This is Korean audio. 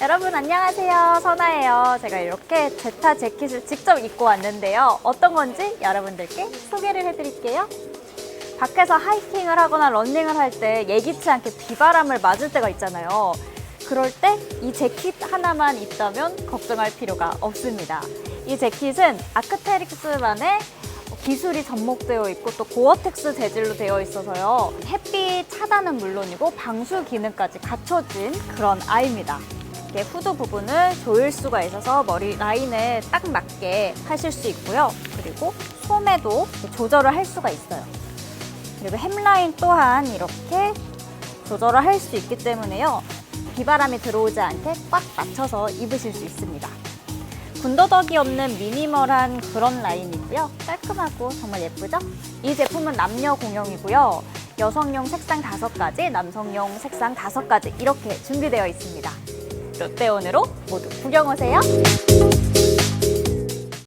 여러분 안녕하세요. 선아예요. 제가 이렇게 제타 재킷을 직접 입고 왔는데요. 어떤 건지 여러분들께 소개를 해드릴게요. 밖에서 하이킹을 하거나 런닝을 할 때 예기치 않게 비바람을 맞을 때가 있잖아요. 그럴 때 이 재킷 하나만 있다면 걱정할 필요가 없습니다. 이 재킷은 아크테릭스만의 기술이 접목되어 있고 또 고어텍스 재질로 되어 있어서요. 햇빛 차단은 물론이고 방수 기능까지 갖춰진 그런 아이입니다 이렇게 후드 부분을 조일 수가 있어서 머리 라인에 딱 맞게 하실 수 있고요. 그리고 소매도 조절을 할 수가 있어요. 그리고 햄라인 또한 이렇게 조절을 할 수 있기 때문에요. 비바람이 들어오지 않게 꽉 맞춰서 입으실 수 있습니다. 군더더기 없는 미니멀한 그런 라인이고요. 깔끔하고 정말 예쁘죠? 이 제품은 남녀 공용이고요. 여성용 색상 다섯 가지, 남성용 색상 다섯 가지 이렇게 준비되어 있습니다. 롯데온으로 모두 구경 오세요.